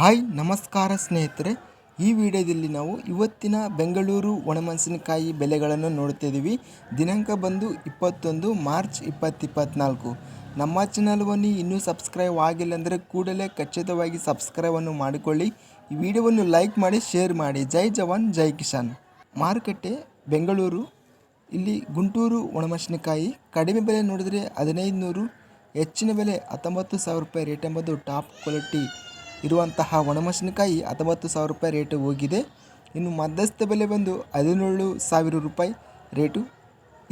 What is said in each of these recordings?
Hi, ನಮಸ್ಕಾರ ಸ್ನೇಹಿತರೆ. ಈ ವಿಡಿಯೋದಲ್ಲಿ ನಾವು ಇವತ್ತಿನ ಬೆಂಗಳೂರು ಒಣಮೆಣಸಿನಕಾಯಿ ಬೆಲೆಗಳನ್ನು ನೋಡ್ತಿದ್ದೀವಿ. ದಿನಾಂಕ ಬಂದು ಇಪ್ಪತ್ತೊಂದು ಮಾರ್ಚ್ ಇಪ್ಪತ್ತಿಪ್ಪತ್ನಾಲ್ಕು. ನಮ್ಮ ಚಾನಲ್ವನ್ನು ಇನ್ನೂ ಸಬ್ಸ್ಕ್ರೈಬ್ ಆಗಿಲ್ಲ ಅಂದರೆ ಕೂಡಲೇ ಖಚಿತವಾಗಿ ಸಬ್ಸ್ಕ್ರೈಬನ್ನು ಮಾಡಿಕೊಳ್ಳಿ. ಈ ವಿಡಿಯೋವನ್ನು ಲೈಕ್ ಮಾಡಿ, ಶೇರ್ ಮಾಡಿ. ಜೈ ಜವಾನ್, ಜೈ ಕಿಸಾನ್. ಮಾರುಕಟ್ಟೆ ಬೆಂಗಳೂರು. ಇಲ್ಲಿ ಗುಂಟೂರು ಒಣಮೆಣಸಿನಕಾಯಿ ಕಡಿಮೆ ಬೆಲೆ ನೋಡಿದರೆ ಹದಿನೈದು ನೂರು, ಹೆಚ್ಚಿನ ಬೆಲೆ ಹತ್ತೊಂಬತ್ತು ಸಾವಿರ ರೂಪಾಯಿ ರೇಟ್ ಎಂಬುದು ಟಾಪ್ ಕ್ವಾಲಿಟಿ. ಇರುವಂತಹ ಒಣಮೆಣಸಿನಕಾಯಿ ಹತ್ತೊಂಬತ್ತು ಸಾವಿರ ರೂಪಾಯಿ ರೇಟು ಹೋಗಿದೆ. ಇನ್ನು ಮಧ್ಯಸ್ಥ ಬೆಲೆ ಬಂದು ಹದಿನೇಳು ಸಾವಿರ ರೂಪಾಯಿ ರೇಟು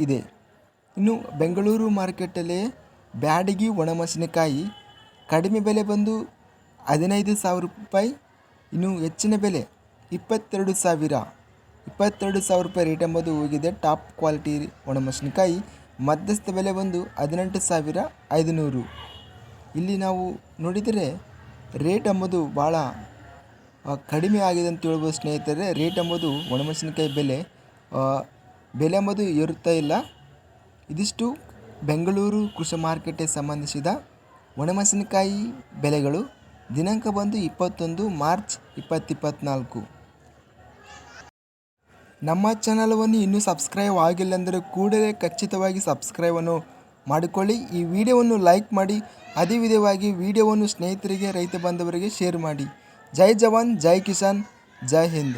ಇದೆ. ಇನ್ನು ಬೆಂಗಳೂರು ಮಾರ್ಕೆಟಲ್ಲಿ ಬ್ಯಾಡಗಿ ಒಣಮೆಣಸಿನಕಾಯಿ ಕಡಿಮೆ ಬೆಲೆ ಬಂದು ಹದಿನೈದು ಸಾವಿರ ರೂಪಾಯಿ, ಇನ್ನು ಹೆಚ್ಚಿನ ಬೆಲೆ ಇಪ್ಪತ್ತೆರಡು ಸಾವಿರ ಇಪ್ಪತ್ತೆರಡು ಸಾವಿರ ರೂಪಾಯಿ ರೇಟ್ ಎಂಬುದು ಹೋಗಿದೆ. ಟಾಪ್ ಕ್ವಾಲಿಟಿ ಒಣಮೆಣಸಿನಕಾಯಿ ಮಧ್ಯಸ್ಥ ಬೆಲೆ ಬಂದು ಹದಿನೆಂಟು ಸಾವಿರ ಐದುನೂರು. ಇಲ್ಲಿ ನಾವು ನೋಡಿದರೆ ರೇಟ್ ಎಂಬುದು ಭಾಳ ಕಡಿಮೆ ಆಗಿದೆ ಅಂತ ಹೇಳ್ಬೋದು ಸ್ನೇಹಿತರೆ. ರೇಟ್ ಎಂಬುದು ಒಣಮೆಣಸಿನಕಾಯಿ ಬೆಲೆ. ಬೆಲೆ ಎಂಬುದು ಏರುತ್ತಾ ಇಲ್ಲ. ಇದಿಷ್ಟು ಬೆಂಗಳೂರು ಕೃಷಿ ಮಾರ್ಕೆಟ್ಗೆ ಸಂಬಂಧಿಸಿದ ಒಣಮೆಣಸಿನಕಾಯಿ ಬೆಲೆಗಳು. ದಿನಾಂಕ ಬಂದು ಇಪ್ಪತ್ತೊಂದು ಮಾರ್ಚ್ ಇಪ್ಪತ್ತಿಪ್ಪತ್ನಾಲ್ಕು. ನಮ್ಮ ಚಾನಲವನ್ನು ಇನ್ನೂ ಸಬ್ಸ್ಕ್ರೈಬ್ ಆಗಿಲ್ಲ ಅಂದರೆ ಕೂಡಲೇ ಖಚಿತವಾಗಿ ಸಬ್ಸ್ಕ್ರೈಬನ್ನು ಮಾಡಿಕೊಳ್ಳಿ. ಈ ವಿಡಿಯೋವನ್ನು ಲೈಕ್ ಮಾಡಿ ಅದೇ ವಿಧವಾಗಿ ವಿಡಿಯೋವನ್ನು ಸ್ನೇಹಿತರಿಗೆ, ರೈತ ಬಾಂಧವರಿಗೆ ಶೇರ್ ಮಾಡಿ. ಜೈ ಜವಾನ್, ಜೈ ಕಿಸಾನ್, ಜೈ ಹಿಂದ್.